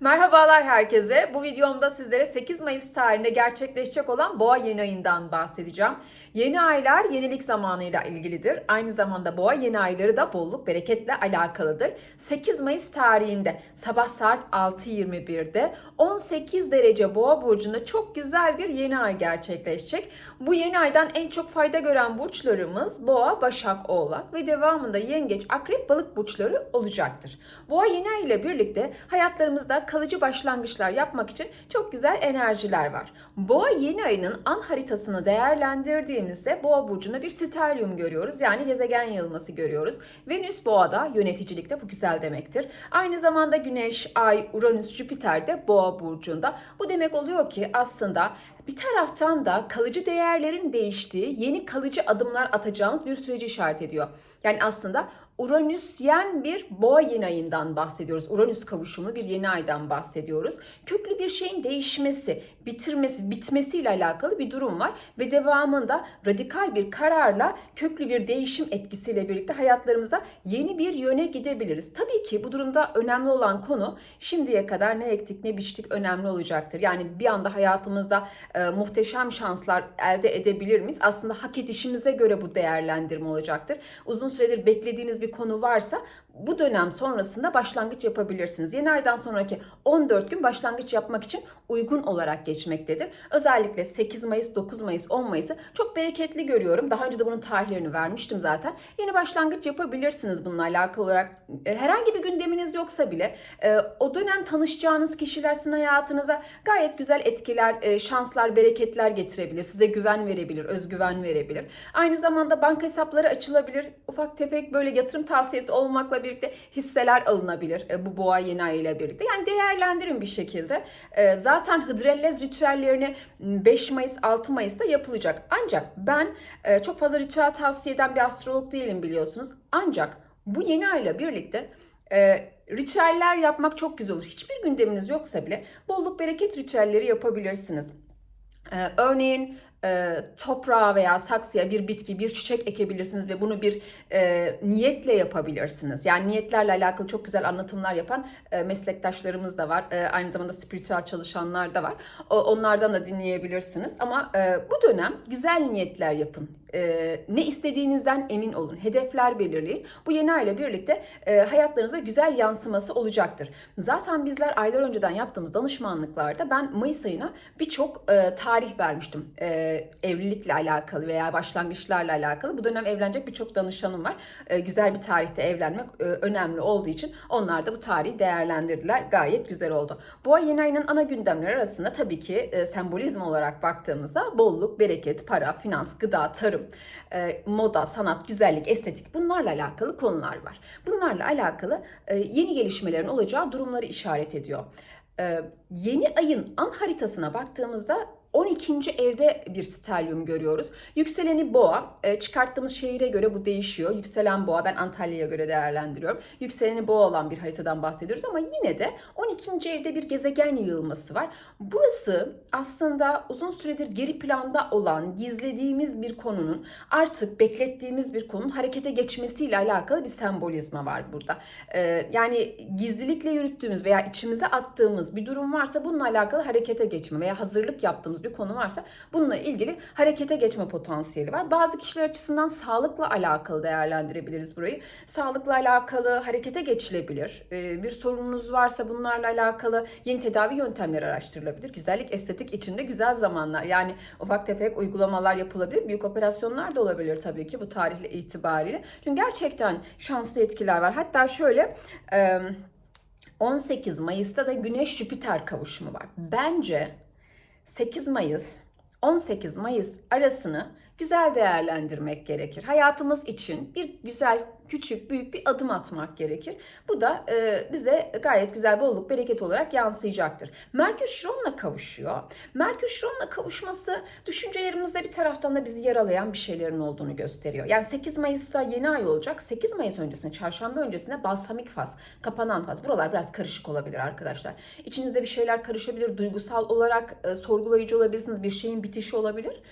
Merhabalar herkese. Bu videomda sizlere 8 Mayıs tarihinde gerçekleşecek olan Boğa yeni ayından bahsedeceğim. Yeni aylar yenilik zamanıyla ilgilidir. Aynı zamanda Boğa yeni ayları da bolluk bereketle alakalıdır. 8 Mayıs tarihinde sabah saat 6.21'de 18 derece Boğa burcunda çok güzel bir yeni ay gerçekleşecek. Bu yeni aydan en çok fayda gören burçlarımız Boğa, Başak, Oğlak ve devamında Yengeç, Akrep, Balık burçları olacaktır. Boğa yeni ay ile birlikte hayatlarımızda kalıcı başlangıçlar yapmak için çok güzel enerjiler var. Boğa yeni ayının an haritasını değerlendirdiğimizde Boğa burcunda bir stelyum görüyoruz. Yani gezegen yığılması görüyoruz. Venüs Boğa'da yöneticilikte bu güzel demektir. Aynı zamanda Güneş, Ay, Uranüs, Jüpiter de Boğa burcunda. Bu demek oluyor ki aslında bir taraftan da kalıcı değerlerin değiştiği, yeni kalıcı adımlar atacağımız bir süreci işaret ediyor. Yani aslında Uranüsyen bir boğa yeni ayından bahsediyoruz. Uranüs kavuşumlu bir yeni aydan bahsediyoruz. Köklü bir şeyin değişmesi, bitirmesi, bitmesiyle alakalı bir durum var ve devamında radikal bir kararla köklü bir değişim etkisiyle birlikte hayatlarımıza yeni bir yöne gidebiliriz. Tabii ki bu durumda önemli olan konu şimdiye kadar ne ektik ne biçtik önemli olacaktır. Yani bir anda hayatımızda e, muhteşem şanslar elde edebilir miyiz? Aslında hak edişimize göre bu değerlendirme olacaktır. Uzun süredir beklediğiniz bir konu varsa bu dönem sonrasında başlangıç yapabilirsiniz. Yeni aydan sonraki 14 gün başlangıç yapmak için uygun olarak geçmektedir. Özellikle 8 Mayıs, 9 Mayıs, 10 Mayıs'ı çok bereketli görüyorum. Daha önce de bunun tarihlerini vermiştim zaten. Yeni başlangıç yapabilirsiniz bununla alakalı olarak. E, Herhangi bir gündeminiz yoksa bile e, o dönem tanışacağınız kişiler sizin hayatınıza gayet güzel etkiler, e, şanslar, bereketler getirebilir. Size güven verebilir, özgüven verebilir. Aynı zamanda banka hesapları açılabilir. Ufak tefek böyle yatırım tavsiyesi olmakla birlikte hisseler alınabilir e, bu boğa yeni ay ile birlikte. Yani değerlendirin bir şekilde. E, Zaten Hıdrellez ritüellerini 5 Mayıs 6 Mayıs'ta yapılacak. Ancak ben e, çok fazla ritüel tavsiye eden bir astrolog değilim biliyorsunuz. Ancak bu yeni ayla birlikte e, ritüeller yapmak çok güzel olur. Hiçbir gündeminiz yoksa bile bolluk bereket ritüelleri yapabilirsiniz. Ee, örneğin e, toprağa veya saksıya bir bitki, bir çiçek ekebilirsiniz ve bunu bir e, niyetle yapabilirsiniz. Yani niyetlerle alakalı çok güzel anlatımlar yapan e, meslektaşlarımız da var. E, aynı zamanda spiritüel çalışanlar da var. O, onlardan da dinleyebilirsiniz. Ama e, bu dönem güzel niyetler yapın. E, ne istediğinizden emin olun. Hedefler belirleyin. Bu yeni ayla birlikte e, hayatlarınıza güzel yansıması olacaktır. Zaten bizler aylar önceden yaptığımız danışmanlıklarda ben Mayıs ayına birçok e, tarih vermiştim. E, evlilikle alakalı veya başlangıçlarla alakalı. Bu dönem evlenecek birçok danışanım var. E, güzel bir tarihte evlenmek e, önemli olduğu için onlar da bu tarihi değerlendirdiler. Gayet güzel oldu. Boğa yeni ayının ana gündemleri arasında tabii ki e, sembolizm olarak baktığımızda bolluk, bereket, para, finans, gıda, tarım, e, moda, sanat, güzellik, estetik bunlarla alakalı konular var. Bunlarla alakalı e, yeni gelişmelerin olacağı durumları işaret ediyor. E, yeni ayın an haritasına baktığımızda 12. evde bir stelyum görüyoruz. Yükseleni boğa. E, çıkarttığımız şehire göre bu değişiyor. Yükselen boğa ben Antalya'ya göre değerlendiriyorum. Yükseleni boğa olan bir haritadan bahsediyoruz ama yine de 12. evde bir gezegen yığılması var. Burası aslında uzun süredir geri planda olan, gizlediğimiz bir konunun artık beklettiğimiz bir konunun harekete geçmesiyle alakalı bir sembolizma var burada. E, yani gizlilikle yürüttüğümüz veya içimize attığımız bir durum varsa bununla alakalı harekete geçme veya hazırlık yaptığımız bir konu varsa bununla ilgili harekete geçme potansiyeli var. Bazı kişiler açısından sağlıkla alakalı değerlendirebiliriz burayı. Sağlıkla alakalı harekete geçilebilir. Ee, bir sorununuz varsa bunlarla alakalı yeni tedavi yöntemleri araştırılabilir. Güzellik, estetik içinde güzel zamanlar. Yani ufak tefek uygulamalar yapılabilir. Büyük operasyonlar da olabilir tabii ki bu tarihle itibariyle. Çünkü gerçekten şanslı etkiler var. Hatta şöyle... E 18 Mayıs'ta da Güneş Jüpiter kavuşumu var. Bence 8 Mayıs 18 Mayıs arasını güzel değerlendirmek gerekir. Hayatımız için bir güzel küçük büyük bir adım atmak gerekir. Bu da e, bize gayet güzel bolluk bereket olarak yansıyacaktır. Merkür Şiron'la kavuşuyor. Merkür Şiron'la kavuşması düşüncelerimizde bir taraftan da bizi yaralayan bir şeylerin olduğunu gösteriyor. Yani 8 Mayıs'ta yeni ay olacak. 8 Mayıs öncesinde, çarşamba öncesinde balsamik faz, kapanan faz. Buralar biraz karışık olabilir arkadaşlar. İçinizde bir şeyler karışabilir. Duygusal olarak e, sorgulayıcı olabilirsiniz. Bir şeyin bitişi olabilir.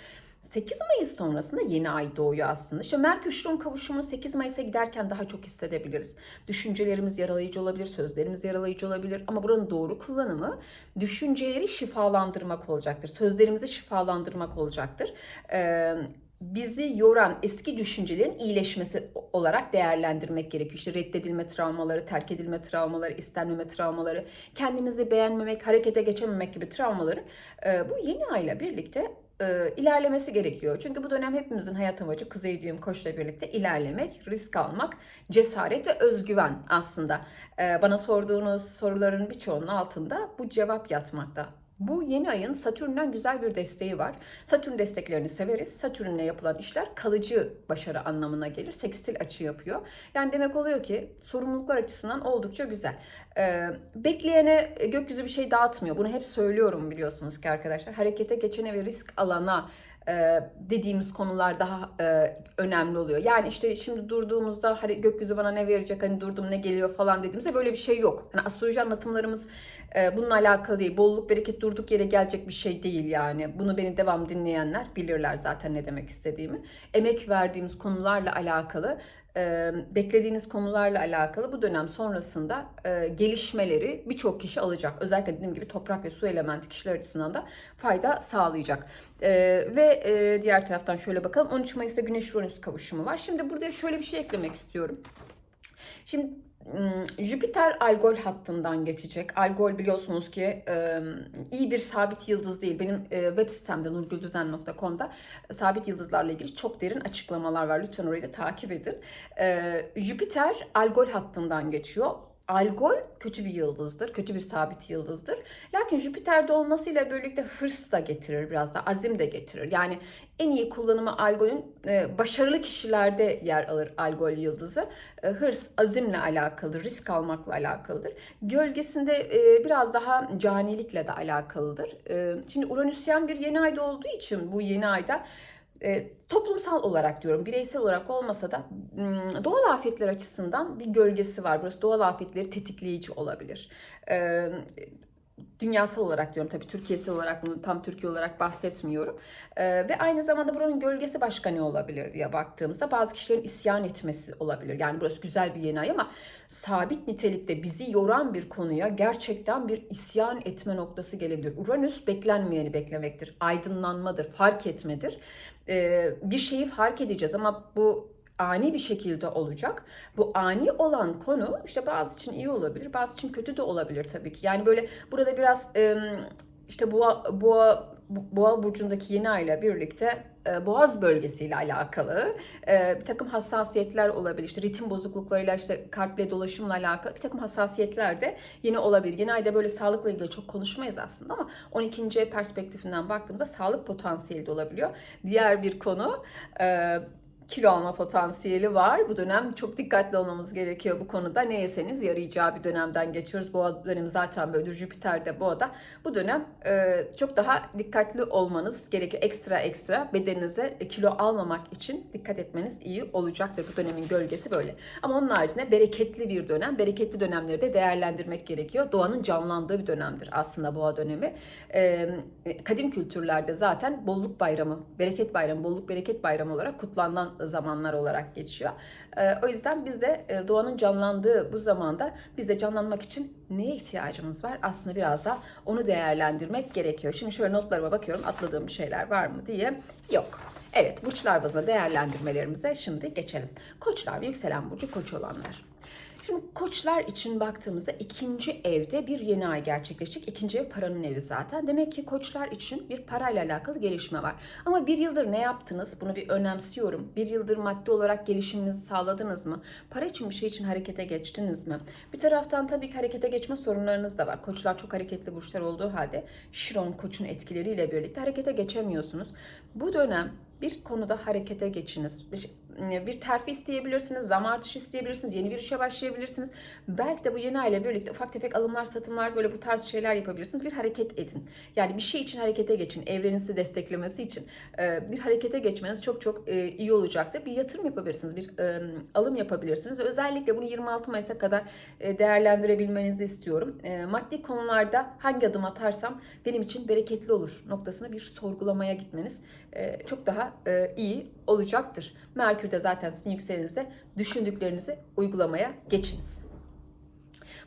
8 Mayıs sonrasında yeni ay doğuyor aslında. İşte Merkür Şiron kavuşumunu 8 Mayıs'a giderken daha çok hissedebiliriz. Düşüncelerimiz yaralayıcı olabilir, sözlerimiz yaralayıcı olabilir ama buranın doğru kullanımı düşünceleri şifalandırmak olacaktır. Sözlerimizi şifalandırmak olacaktır. Ee, bizi yoran eski düşüncelerin iyileşmesi olarak değerlendirmek gerekiyor. İşte reddedilme travmaları, terk edilme travmaları, istenmeme travmaları, kendimizi beğenmemek, harekete geçememek gibi travmaların e, bu yeni ayla birlikte e, ilerlemesi gerekiyor. Çünkü bu dönem hepimizin hayat amacı Kuzey Düğüm Koç'la birlikte ilerlemek, risk almak, cesaret ve özgüven aslında. E, bana sorduğunuz soruların birçoğunun altında bu cevap yatmakta. Bu yeni ayın Satürn'den güzel bir desteği var. Satürn desteklerini severiz. Satürn'le yapılan işler kalıcı başarı anlamına gelir. Sekstil açı yapıyor. Yani demek oluyor ki sorumluluklar açısından oldukça güzel. Ee, bekleyene gökyüzü bir şey dağıtmıyor. Bunu hep söylüyorum biliyorsunuz ki arkadaşlar. Harekete geçene ve risk alana dediğimiz konular daha e, önemli oluyor. Yani işte şimdi durduğumuzda hani gökyüzü bana ne verecek hani durdum ne geliyor falan dediğimizde böyle bir şey yok. Hani astroloji anlatımlarımız e, bununla alakalı değil. Bolluk bereket durduk yere gelecek bir şey değil yani. Bunu beni devam dinleyenler bilirler zaten ne demek istediğimi. Emek verdiğimiz konularla alakalı e, beklediğiniz konularla alakalı bu dönem sonrasında e, gelişmeleri birçok kişi alacak. Özellikle dediğim gibi toprak ve su elementi kişiler açısından da fayda sağlayacak. E, ve e, diğer taraftan şöyle bakalım 13 Mayıs'ta Güneş Uranüs kavuşumu var. Şimdi burada şöyle bir şey eklemek istiyorum. Şimdi Jüpiter Algol hattından geçecek. Algol biliyorsunuz ki iyi bir sabit yıldız değil. Benim web sitemde nurgüldüzen.com'da sabit yıldızlarla ilgili çok derin açıklamalar var. Lütfen orayı da takip edin. Jüpiter Algol hattından geçiyor. Algol kötü bir yıldızdır, kötü bir sabit yıldızdır. Lakin Jüpiter'de olmasıyla birlikte hırs da getirir biraz da, azim de getirir. Yani en iyi kullanımı Algol'ün e, başarılı kişilerde yer alır Algol yıldızı. E, hırs, azimle alakalıdır, risk almakla alakalıdır. Gölgesinde e, biraz daha canilikle de alakalıdır. E, şimdi Uranüsyen bir yeni ayda olduğu için bu yeni ayda e, toplumsal olarak diyorum, bireysel olarak olmasa da doğal afetler açısından bir gölgesi var. Burası doğal afetleri tetikleyici olabilir. E, dünyasal olarak diyorum tabii Türkiye'sel olarak bunu tam Türkiye olarak bahsetmiyorum. Ee, ve aynı zamanda buranın gölgesi başka ne olabilir diye baktığımızda bazı kişilerin isyan etmesi olabilir. Yani burası güzel bir yeni ay ama sabit nitelikte bizi yoran bir konuya gerçekten bir isyan etme noktası gelebilir. Uranüs beklenmeyeni beklemektir. Aydınlanmadır, fark etmedir. Ee, bir şeyi fark edeceğiz ama bu ani bir şekilde olacak. Bu ani olan konu işte bazı için iyi olabilir, bazı için kötü de olabilir tabii ki. Yani böyle burada biraz işte boğa boğa boğa burcundaki yeni ayla birlikte boğaz bölgesiyle alakalı bir takım hassasiyetler olabilir. İşte ritim bozukluklarıyla işte kalple dolaşımla alakalı bir takım hassasiyetler de yine olabilir. Yeni ayda böyle sağlıkla ilgili çok konuşmayız aslında ama 12. perspektifinden baktığımızda sağlık potansiyeli de olabiliyor. Diğer bir konu kilo alma potansiyeli var. Bu dönem çok dikkatli olmamız gerekiyor bu konuda. Ne yeseniz yarayacağı bir dönemden geçiyoruz. Boğa dönemi zaten böyledir. Jüpiter de boğada. Bu dönem e, çok daha dikkatli olmanız gerekiyor. Ekstra ekstra bedeninize kilo almamak için dikkat etmeniz iyi olacaktır. Bu dönemin gölgesi böyle. Ama onun haricinde bereketli bir dönem. Bereketli dönemleri de değerlendirmek gerekiyor. Doğanın canlandığı bir dönemdir aslında boğa dönemi. E, kadim kültürlerde zaten bolluk bayramı, bereket bayramı, bolluk bereket bayramı olarak kutlanan zamanlar olarak geçiyor. Ee, o yüzden biz de e, doğanın canlandığı bu zamanda biz de canlanmak için neye ihtiyacımız var? Aslında biraz da onu değerlendirmek gerekiyor. Şimdi şöyle notlarıma bakıyorum atladığım şeyler var mı diye. Yok. Evet burçlar bazında değerlendirmelerimize şimdi geçelim. Koçlar ve yükselen burcu koç olanlar. Şimdi koçlar için baktığımızda ikinci evde bir yeni ay gerçekleşecek. İkinci ev paranın evi zaten. Demek ki koçlar için bir parayla alakalı gelişme var. Ama bir yıldır ne yaptınız? Bunu bir önemsiyorum. Bir yıldır maddi olarak gelişiminizi sağladınız mı? Para için bir şey için harekete geçtiniz mi? Bir taraftan tabii ki harekete geçme sorunlarınız da var. Koçlar çok hareketli burçlar olduğu halde Şiron koçun etkileriyle birlikte harekete geçemiyorsunuz. Bu dönem bir konuda harekete geçiniz. E, bir terfi isteyebilirsiniz, zam artışı isteyebilirsiniz, yeni bir işe başlayabilirsiniz. Belki de bu yeni ay ile birlikte ufak tefek alımlar, satımlar böyle bu tarz şeyler yapabilirsiniz. Bir hareket edin. Yani bir şey için harekete geçin. Evrenin sizi desteklemesi için e, bir harekete geçmeniz çok çok e, iyi olacaktır. Bir yatırım yapabilirsiniz, bir alım yapabilirsiniz. Özellikle bunu 26 Mayıs'a kadar değerlendirebilmenizi istiyorum. Maddi konularda hangi adım atarsam benim için bereketli olur noktasını bir sorgulamaya gitmeniz çok daha e, iyi olacaktır. Merkür de zaten sizin yükselenizde düşündüklerinizi uygulamaya geçiniz.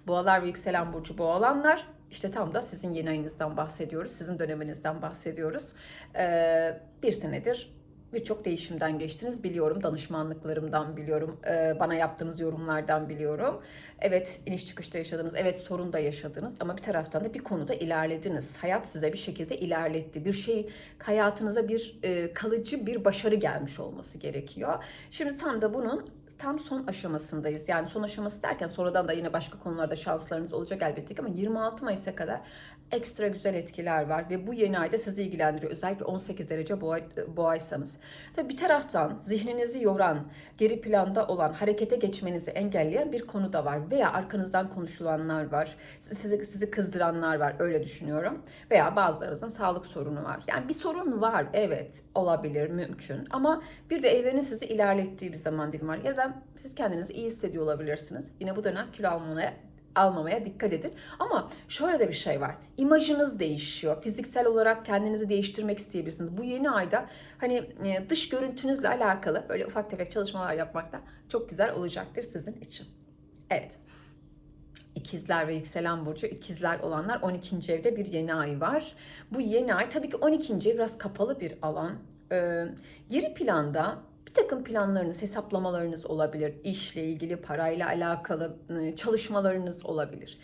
Boğalar ve yükselen burcu boğalanlar işte tam da sizin yeni ayınızdan bahsediyoruz. Sizin döneminizden bahsediyoruz. Ee, bir senedir birçok değişimden geçtiniz biliyorum. Danışmanlıklarımdan biliyorum. Ee, bana yaptığınız yorumlardan biliyorum. Evet iniş çıkışta yaşadınız. Evet sorun da yaşadınız. Ama bir taraftan da bir konuda ilerlediniz. Hayat size bir şekilde ilerletti. Bir şey hayatınıza bir e, kalıcı bir başarı gelmiş olması gerekiyor. Şimdi tam da bunun tam son aşamasındayız. Yani son aşaması derken sonradan da yine başka konularda şanslarınız olacak elbette ki ama 26 Mayıs'a kadar ekstra güzel etkiler var ve bu yeni ayda sizi ilgilendiriyor. Özellikle 18 derece boğa, boğaysanız. Tabii bir taraftan zihninizi yoran, geri planda olan, harekete geçmenizi engelleyen bir konu da var. Veya arkanızdan konuşulanlar var. Sizi, sizi kızdıranlar var öyle düşünüyorum. Veya bazılarınızın sağlık sorunu var. Yani bir sorun var evet olabilir mümkün ama bir de evrenin sizi ilerlettiği bir zaman dilimi var. Ya da siz kendinizi iyi hissediyor olabilirsiniz. Yine bu dönem kilo almaya almamaya dikkat edin. Ama şöyle de bir şey var. İmajınız değişiyor. Fiziksel olarak kendinizi değiştirmek isteyebilirsiniz. Bu yeni ayda hani e, dış görüntünüzle alakalı böyle ufak tefek çalışmalar yapmak da çok güzel olacaktır sizin için. Evet. İkizler ve yükselen burcu ikizler olanlar 12. evde bir yeni ay var. Bu yeni ay tabii ki 12. ev biraz kapalı bir alan. Ee, geri planda bir takım planlarınız, hesaplamalarınız olabilir. İşle ilgili, parayla alakalı ıı, çalışmalarınız olabilir.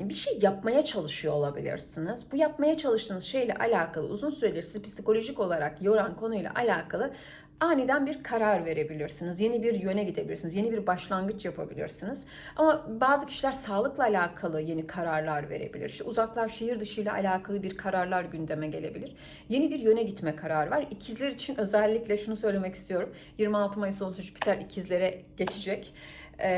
Bir şey yapmaya çalışıyor olabilirsiniz. Bu yapmaya çalıştığınız şeyle alakalı uzun süredir sizi psikolojik olarak yoran konuyla alakalı aniden bir karar verebilirsiniz. Yeni bir yöne gidebilirsiniz. Yeni bir başlangıç yapabilirsiniz. Ama bazı kişiler sağlıkla alakalı yeni kararlar verebilir. İşte uzaklar şehir dışı ile alakalı bir kararlar gündeme gelebilir. Yeni bir yöne gitme kararı var. İkizler için özellikle şunu söylemek istiyorum. 26 Mayıs 13 Jüpiter ikizlere geçecek. Ee,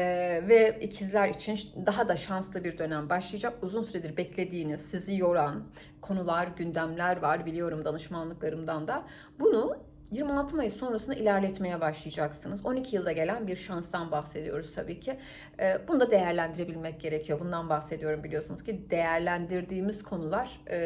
ve ikizler için daha da şanslı bir dönem başlayacak. Uzun süredir beklediğiniz, sizi yoran konular, gündemler var biliyorum danışmanlıklarımdan da. Bunu 26 Mayıs sonrasında ilerletmeye başlayacaksınız. 12 yılda gelen bir şanstan bahsediyoruz tabii ki. Ee, bunu da değerlendirebilmek gerekiyor. Bundan bahsediyorum biliyorsunuz ki değerlendirdiğimiz konular e,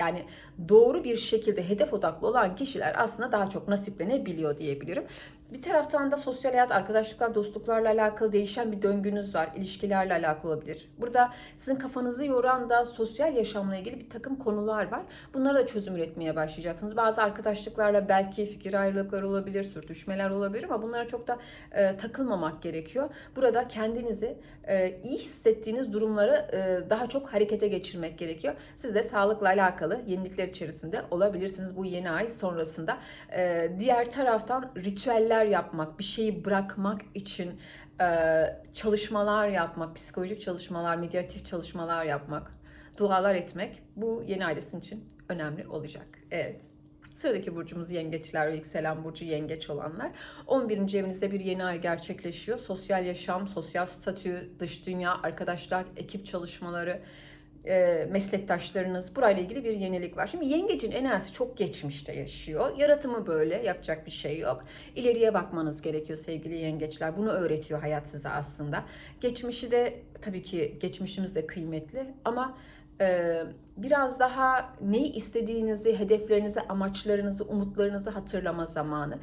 yani doğru bir şekilde hedef odaklı olan kişiler aslında daha çok nasiplenebiliyor diyebilirim. Bir taraftan da sosyal hayat, arkadaşlıklar, dostluklarla alakalı değişen bir döngünüz var. İlişkilerle alakalı olabilir. Burada sizin kafanızı yoran da sosyal yaşamla ilgili bir takım konular var. Bunlara da çözüm üretmeye başlayacaksınız. Bazı arkadaşlıklarla belki fikir ayrılıkları olabilir, sürtüşmeler olabilir ama bunlara çok da e, takılmamak gerekiyor. Burada kendinizi e, iyi hissettiğiniz durumları e, daha çok harekete geçirmek gerekiyor. Siz de sağlıkla alakalı yenilikler içerisinde olabilirsiniz bu yeni ay sonrasında. E, diğer taraftan ritüeller yapmak, bir şeyi bırakmak için e, çalışmalar yapmak, psikolojik çalışmalar, meditatif çalışmalar yapmak, dualar etmek bu yeni sizin için önemli olacak. Evet. Sıradaki burcumuz yengeçler ve yükselen burcu yengeç olanlar. 11. evinizde bir yeni ay gerçekleşiyor. Sosyal yaşam, sosyal statü, dış dünya, arkadaşlar, ekip çalışmaları, e, meslektaşlarınız burayla ilgili bir yenilik var. Şimdi yengecin enerjisi çok geçmişte yaşıyor. Yaratımı böyle yapacak bir şey yok. İleriye bakmanız gerekiyor sevgili yengeçler. Bunu öğretiyor hayat size aslında. Geçmişi de tabii ki geçmişimiz de kıymetli ama e, biraz daha neyi istediğinizi, hedeflerinizi, amaçlarınızı, umutlarınızı hatırlama zamanı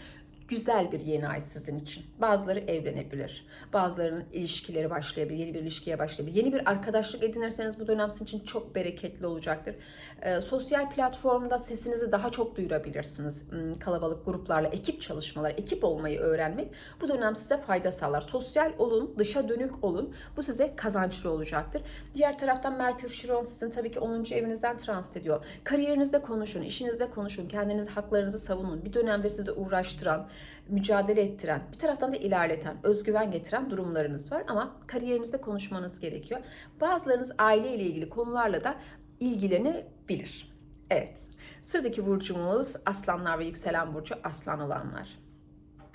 güzel bir yeni ay sizin için. Bazıları evlenebilir. Bazılarının ilişkileri başlayabilir. Yeni bir ilişkiye başlayabilir. Yeni bir arkadaşlık edinirseniz bu dönem sizin için çok bereketli olacaktır. Ee, sosyal platformda sesinizi daha çok duyurabilirsiniz. Hmm, kalabalık gruplarla ekip çalışmalar, ekip olmayı öğrenmek bu dönem size fayda sağlar. Sosyal olun, dışa dönük olun. Bu size kazançlı olacaktır. Diğer taraftan Merkür Şiron sizin tabii ki 10. evinizden transit ediyor. Kariyerinizde konuşun, işinizde konuşun, kendiniz haklarınızı savunun. Bir dönemdir sizi uğraştıran, mücadele ettiren, bir taraftan da ilerleten, özgüven getiren durumlarınız var ama kariyerinizde konuşmanız gerekiyor. Bazılarınız aile ile ilgili konularla da ilgilenebilir. Evet. Sıradaki burcumuz aslanlar ve yükselen burcu aslan olanlar.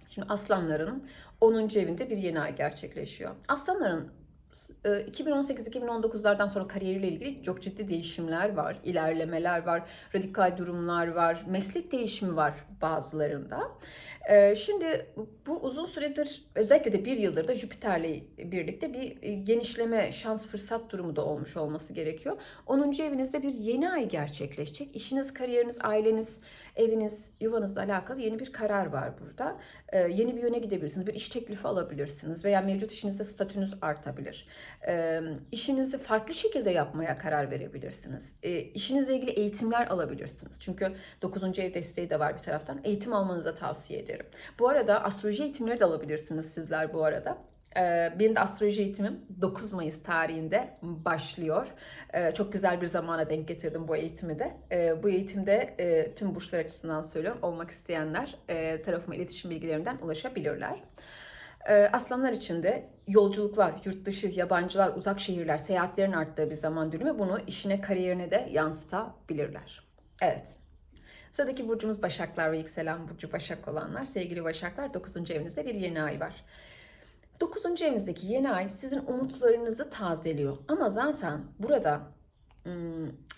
Şimdi aslanların 10. evinde bir yeni ay gerçekleşiyor. Aslanların e, 2018-2019'lardan sonra kariyeriyle ilgili çok ciddi değişimler var, ilerlemeler var, radikal durumlar var, meslek değişimi var bazılarında. E, Şimdi bu uzun süredir özellikle de bir yıldır da Jüpiter'le birlikte bir e, genişleme, şans, fırsat durumu da olmuş olması gerekiyor. 10. evinizde bir yeni ay gerçekleşecek. İşiniz, kariyeriniz, aileniz, eviniz, yuvanızla alakalı yeni bir karar var burada. Ee, yeni bir yöne gidebilirsiniz. Bir iş teklifi alabilirsiniz veya mevcut işinizde statünüz artabilir. Ee, işinizi farklı şekilde yapmaya karar verebilirsiniz. Ee, işinizle ilgili eğitimler alabilirsiniz. Çünkü 9. ev desteği de var bir taraftan. Eğitim almanızı tavsiye ederim. Bu arada astroloji eğitimleri de alabilirsiniz sizler bu arada. Ee, Benim de astroloji eğitimim 9 Mayıs tarihinde başlıyor. Ee, Çok güzel bir zamana denk getirdim bu eğitimi de. Ee, Bu eğitimde e, tüm burçlar açısından söylüyorum. Olmak isteyenler e, tarafıma iletişim bilgilerimden ulaşabilirler. Aslanlar için de yolculuklar, yurt dışı, yabancılar, uzak şehirler, seyahatlerin arttığı bir zaman dilimi bunu işine, kariyerine de yansıtabilirler. Evet. Sıradaki burcumuz Başaklar ve yükselen burcu Başak olanlar. Sevgili Başaklar 9. evinizde bir yeni ay var. 9. evinizdeki yeni ay sizin umutlarınızı tazeliyor. Ama zaten burada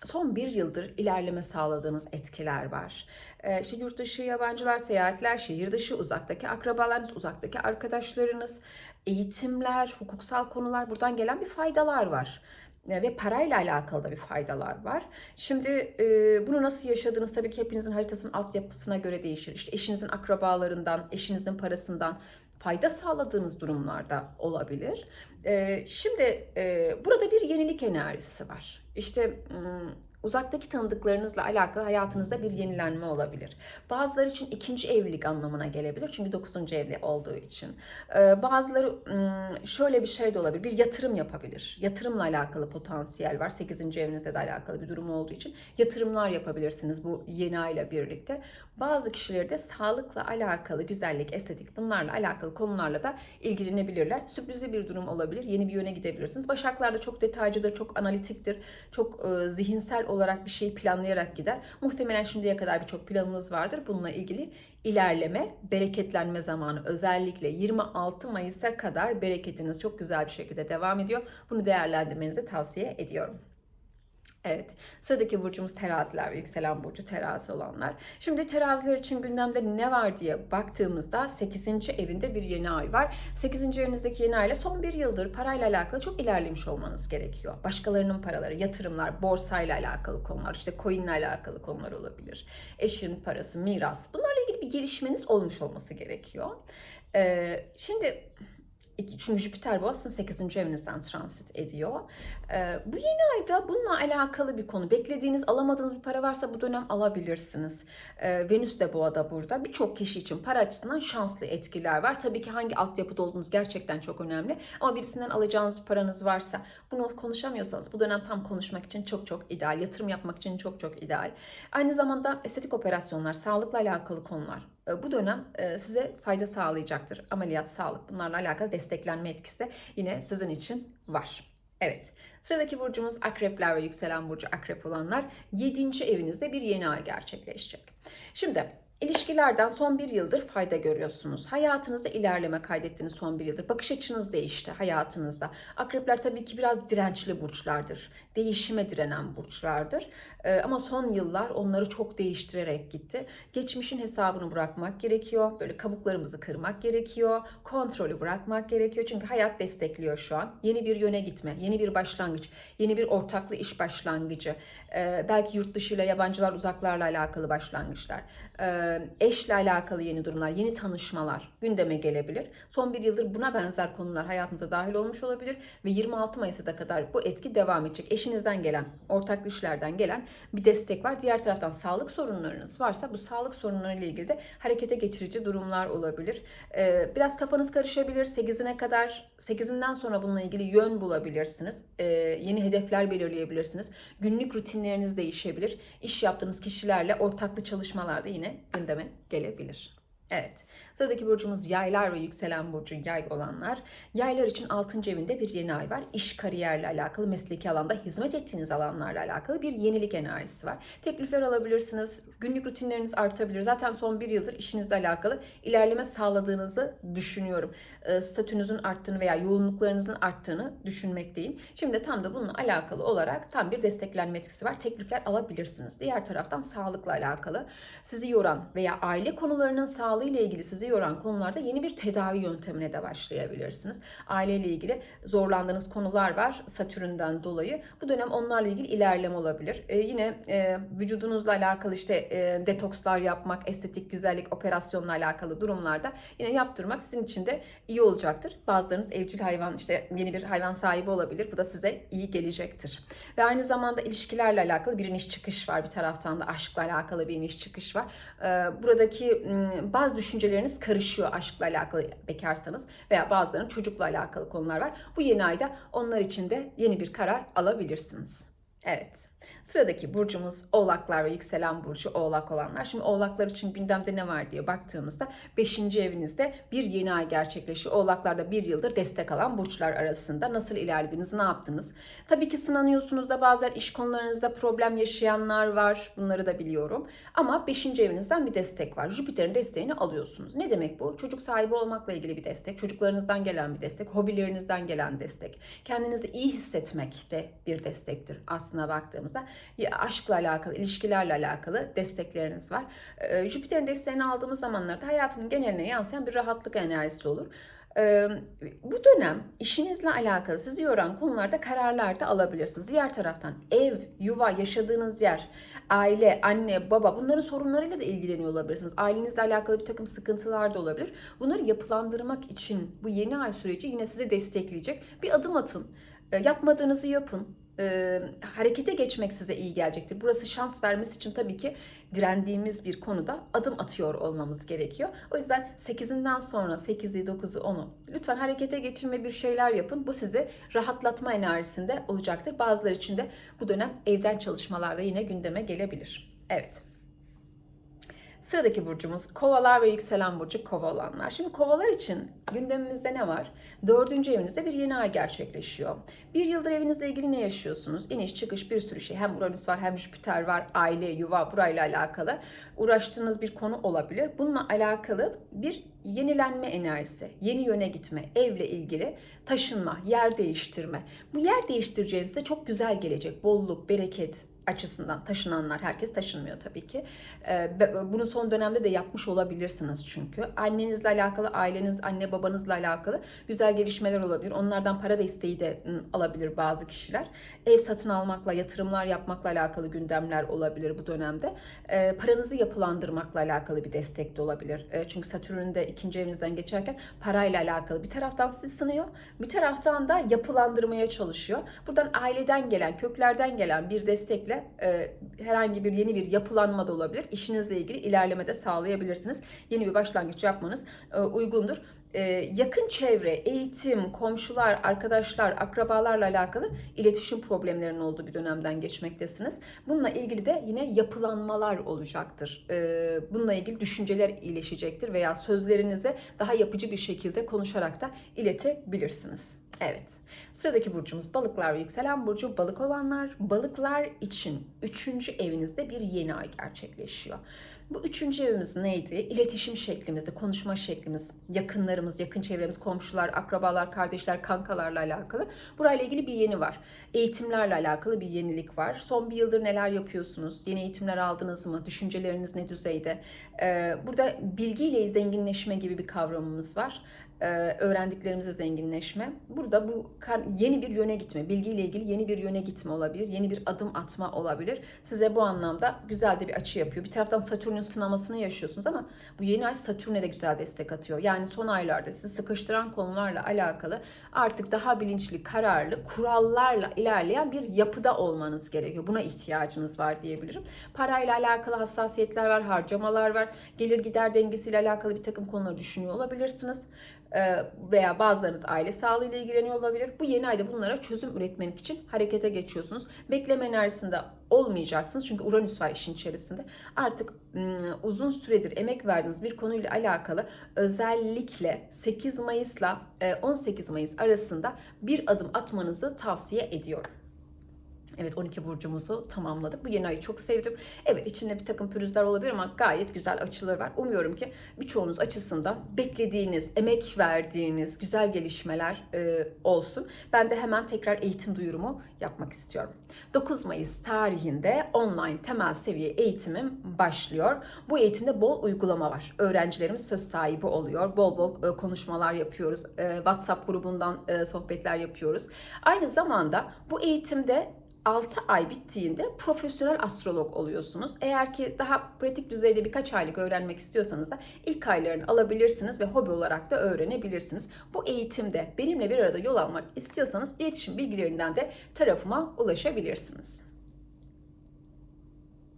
son bir yıldır ilerleme sağladığınız etkiler var. Ee, işte yurt dışı yabancılar, seyahatler, şehir dışı, uzaktaki akrabalarınız, uzaktaki arkadaşlarınız, eğitimler, hukuksal konular buradan gelen bir faydalar var. Ee, Ve parayla alakalı da bir faydalar var. Şimdi e, bunu nasıl yaşadığınız tabii ki hepinizin haritasının altyapısına göre değişir. İşte eşinizin akrabalarından, eşinizin parasından fayda sağladığınız durumlarda olabilir. Ee, şimdi e, burada bir yenilik enerjisi var. İşte uzaktaki tanıdıklarınızla alakalı hayatınızda bir yenilenme olabilir. Bazıları için ikinci evlilik anlamına gelebilir çünkü 9. evli olduğu için. Ee, bazıları şöyle bir şey de olabilir. Bir yatırım yapabilir. Yatırımla alakalı potansiyel var. 8. evinizle de alakalı bir durum olduğu için yatırımlar yapabilirsiniz bu yeni ayla birlikte. Bazı kişileri de sağlıkla alakalı, güzellik, estetik bunlarla alakalı konularla da ilgilenebilirler. Sürprizli bir durum olabilir. Yeni bir yöne gidebilirsiniz. Başaklar da çok detaycıdır, çok analitiktir. Çok zihinsel olarak bir şeyi planlayarak gider. Muhtemelen şimdiye kadar birçok planınız vardır. Bununla ilgili ilerleme, bereketlenme zamanı özellikle 26 Mayıs'a kadar bereketiniz çok güzel bir şekilde devam ediyor. Bunu değerlendirmenizi tavsiye ediyorum. Evet. Sıradaki burcumuz teraziler yükselen burcu terazi olanlar. Şimdi teraziler için gündemde ne var diye baktığımızda 8. evinde bir yeni ay var. 8. evinizdeki yeni ayla son bir yıldır parayla alakalı çok ilerlemiş olmanız gerekiyor. Başkalarının paraları, yatırımlar, borsayla alakalı konular, işte coinle alakalı konular olabilir. Eşin parası, miras. Bunlarla ilgili bir gelişmeniz olmuş olması gerekiyor. Ee, şimdi çünkü Jüpiter aslında 8. evinizden transit ediyor. Ee, bu yeni ayda bununla alakalı bir konu. Beklediğiniz, alamadığınız bir para varsa bu dönem alabilirsiniz. Ee, Venüs de boğada burada. Birçok kişi için para açısından şanslı etkiler var. Tabii ki hangi altyapıda olduğunuz gerçekten çok önemli. Ama birisinden alacağınız bir paranız varsa, bunu konuşamıyorsanız bu dönem tam konuşmak için çok çok ideal. Yatırım yapmak için çok çok ideal. Aynı zamanda estetik operasyonlar, sağlıkla alakalı konular. Ee, Bu dönem e, size fayda sağlayacaktır. Ameliyat, sağlık bunlarla alakalı desteklenme etkisi de yine sizin için var. Evet. Sıradaki burcumuz akrepler ve yükselen burcu akrep olanlar 7. evinizde bir yeni ay gerçekleşecek. Şimdi ilişkilerden son bir yıldır fayda görüyorsunuz. Hayatınızda ilerleme kaydettiniz son bir yıldır. Bakış açınız değişti hayatınızda. Akrepler tabii ki biraz dirençli burçlardır. Değişime direnen burçlardır. Ee, ama son yıllar onları çok değiştirerek gitti. Geçmişin hesabını bırakmak gerekiyor. Böyle kabuklarımızı kırmak gerekiyor. Kontrolü bırakmak gerekiyor. Çünkü hayat destekliyor şu an. Yeni bir yöne gitme, yeni bir başlangıç, yeni bir ortaklı iş başlangıcı. Ee, belki yurt dışıyla, yabancılar, uzaklarla alakalı başlangıçlar. Eşle alakalı yeni durumlar, yeni tanışmalar gündeme gelebilir. Son bir yıldır buna benzer konular hayatınıza dahil olmuş olabilir ve 26 Mayıs'a da kadar bu etki devam edecek. Eşinizden gelen, ortaklı işlerden gelen bir destek var. Diğer taraftan sağlık sorunlarınız varsa bu sağlık sorunlarıyla ilgili de harekete geçirici durumlar olabilir. Biraz kafanız karışabilir. 8'ine kadar, 8'inden sonra bununla ilgili yön bulabilirsiniz. Yeni hedefler belirleyebilirsiniz. Günlük rutinleriniz değişebilir. İş yaptığınız kişilerle ortaklı çalışmalarda yine gündeme gelebilir. Evet. Sıradaki burcumuz yaylar ve yükselen burcu yay olanlar. Yaylar için 6. evinde bir yeni ay var. İş kariyerle alakalı, mesleki alanda hizmet ettiğiniz alanlarla alakalı bir yenilik enerjisi var. Teklifler alabilirsiniz. Günlük rutinleriniz artabilir. Zaten son bir yıldır işinizle alakalı ilerleme sağladığınızı düşünüyorum. E, statünüzün arttığını veya yoğunluklarınızın arttığını düşünmekteyim. Şimdi tam da bununla alakalı olarak tam bir desteklenme etkisi var. Teklifler alabilirsiniz. Diğer taraftan sağlıkla alakalı sizi yoran veya aile konularının sağlığı ile ilgili sizi yoran konularda yeni bir tedavi yöntemine de başlayabilirsiniz. Aileyle ilgili zorlandığınız konular var Satürn'den dolayı. Bu dönem onlarla ilgili ilerleme olabilir. Ee, yine e, vücudunuzla alakalı işte e, detokslar yapmak, estetik güzellik operasyonla alakalı durumlarda yine yaptırmak sizin için de iyi olacaktır. Bazılarınız evcil hayvan işte yeni bir hayvan sahibi olabilir. Bu da size iyi gelecektir. Ve aynı zamanda ilişkilerle alakalı bir iniş çıkış var. Bir taraftan da aşkla alakalı bir iniş çıkış var. Ee, buradaki bazı düşünceleriniz karışıyor aşkla alakalı bekarsanız veya bazılarının çocukla alakalı konular var. Bu yeni ayda onlar için de yeni bir karar alabilirsiniz. Evet. Sıradaki burcumuz Oğlaklar ve yükselen burcu Oğlak olanlar. Şimdi Oğlaklar için gündemde ne var diye baktığımızda 5. evinizde bir yeni ay gerçekleşiyor. Oğlaklarda bir yıldır destek alan burçlar arasında nasıl ilerlediniz, ne yaptınız? Tabii ki sınanıyorsunuz da bazen iş konularınızda problem yaşayanlar var. Bunları da biliyorum. Ama 5. evinizden bir destek var. Jüpiter'in desteğini alıyorsunuz. Ne demek bu? Çocuk sahibi olmakla ilgili bir destek, çocuklarınızdan gelen bir destek, hobilerinizden gelen destek. Kendinizi iyi hissetmek de bir destektir aslına baktığımızda ya aşkla alakalı, ilişkilerle alakalı destekleriniz var. Ee, Jüpiter'in desteğini aldığımız zamanlarda hayatının geneline yansıyan bir rahatlık enerjisi olur. Ee, bu dönem işinizle alakalı sizi yoran konularda kararlar da alabilirsiniz. Diğer taraftan ev, yuva, yaşadığınız yer, aile, anne, baba bunların sorunlarıyla da ilgileniyor olabilirsiniz. Ailenizle alakalı bir takım sıkıntılar da olabilir. Bunları yapılandırmak için bu yeni ay süreci yine sizi destekleyecek. Bir adım atın. Ee, yapmadığınızı yapın e, harekete geçmek size iyi gelecektir. Burası şans vermesi için tabii ki direndiğimiz bir konuda adım atıyor olmamız gerekiyor. O yüzden 8'inden sonra 8'i, 9'u, 10'u lütfen harekete geçirme bir şeyler yapın. Bu sizi rahatlatma enerjisinde olacaktır. Bazıları için de bu dönem evden çalışmalarda yine gündeme gelebilir. Evet. Sıradaki burcumuz kovalar ve yükselen burcu kova olanlar. Şimdi kovalar için gündemimizde ne var? Dördüncü evinizde bir yeni ay gerçekleşiyor. Bir yıldır evinizle ilgili ne yaşıyorsunuz? İniş çıkış bir sürü şey. Hem Uranüs var hem Jüpiter var. Aile, yuva burayla alakalı. Uğraştığınız bir konu olabilir. Bununla alakalı bir yenilenme enerjisi, yeni yöne gitme, evle ilgili taşınma, yer değiştirme. Bu yer değiştireceğinizde çok güzel gelecek. Bolluk, bereket, açısından taşınanlar herkes taşınmıyor tabii ki. Ee, bunu son dönemde de yapmış olabilirsiniz çünkü. Annenizle alakalı, aileniz, anne babanızla alakalı güzel gelişmeler olabilir. Onlardan para desteği de alabilir bazı kişiler. Ev satın almakla, yatırımlar yapmakla alakalı gündemler olabilir bu dönemde. Ee, paranızı yapılandırmakla alakalı bir destek de olabilir. Ee, çünkü Satürn'ün de ikinci evinizden geçerken parayla alakalı bir taraftan sizi sınıyor, bir taraftan da yapılandırmaya çalışıyor. Buradan aileden gelen, köklerden gelen bir destekle e, herhangi bir yeni bir yapılanma da olabilir. İşinizle ilgili ilerleme de sağlayabilirsiniz. Yeni bir başlangıç yapmanız e, uygundur. E, yakın çevre, eğitim, komşular, arkadaşlar, akrabalarla alakalı iletişim problemlerinin olduğu bir dönemden geçmektesiniz. Bununla ilgili de yine yapılanmalar olacaktır. E, bununla ilgili düşünceler iyileşecektir veya sözlerinizi daha yapıcı bir şekilde konuşarak da iletebilirsiniz. Evet. Sıradaki burcumuz balıklar ve yükselen burcu balık olanlar. Balıklar için üçüncü evinizde bir yeni ay gerçekleşiyor. Bu üçüncü evimiz neydi? İletişim şeklimizde, konuşma şeklimiz, yakınlarımız, yakın çevremiz, komşular, akrabalar, kardeşler, kankalarla alakalı. Burayla ilgili bir yeni var. Eğitimlerle alakalı bir yenilik var. Son bir yıldır neler yapıyorsunuz? Yeni eğitimler aldınız mı? Düşünceleriniz ne düzeyde? Ee, burada bilgiyle zenginleşme gibi bir kavramımız var öğrendiklerimize zenginleşme. Burada bu yeni bir yöne gitme, bilgiyle ilgili yeni bir yöne gitme olabilir, yeni bir adım atma olabilir. Size bu anlamda güzel de bir açı yapıyor. Bir taraftan Satürn'ün sınamasını yaşıyorsunuz ama bu yeni ay Satürn'e de güzel destek atıyor. Yani son aylarda sizi sıkıştıran konularla alakalı artık daha bilinçli, kararlı, kurallarla ilerleyen bir yapıda olmanız gerekiyor. Buna ihtiyacınız var diyebilirim. Parayla alakalı hassasiyetler var, harcamalar var. Gelir gider dengesiyle alakalı bir takım konuları düşünüyor olabilirsiniz. E, veya bazılarınız aile sağlığıyla ilgileniyor olabilir. Bu yeni ayda bunlara çözüm üretmek için harekete geçiyorsunuz. Bekleme enerjisinde olmayacaksınız çünkü Uranüs var işin içerisinde. Artık ım, uzun süredir emek verdiğiniz bir konuyla alakalı özellikle 8 Mayıs'la e, 18 Mayıs arasında bir adım atmanızı tavsiye ediyorum. Evet 12 burcumuzu tamamladık. Bu yeni ayı çok sevdim. Evet içinde bir takım pürüzler olabilir ama gayet güzel açıları var. Umuyorum ki birçoğunuz açısından beklediğiniz, emek verdiğiniz güzel gelişmeler e, olsun. Ben de hemen tekrar eğitim duyurumu yapmak istiyorum. 9 Mayıs tarihinde online temel seviye eğitimim başlıyor. Bu eğitimde bol uygulama var. Öğrencilerimiz söz sahibi oluyor. Bol bol e, konuşmalar yapıyoruz. E, WhatsApp grubundan e, sohbetler yapıyoruz. Aynı zamanda bu eğitimde 6 ay bittiğinde profesyonel astrolog oluyorsunuz. Eğer ki daha pratik düzeyde birkaç aylık öğrenmek istiyorsanız da ilk aylarını alabilirsiniz ve hobi olarak da öğrenebilirsiniz. Bu eğitimde benimle bir arada yol almak istiyorsanız iletişim bilgilerinden de tarafıma ulaşabilirsiniz.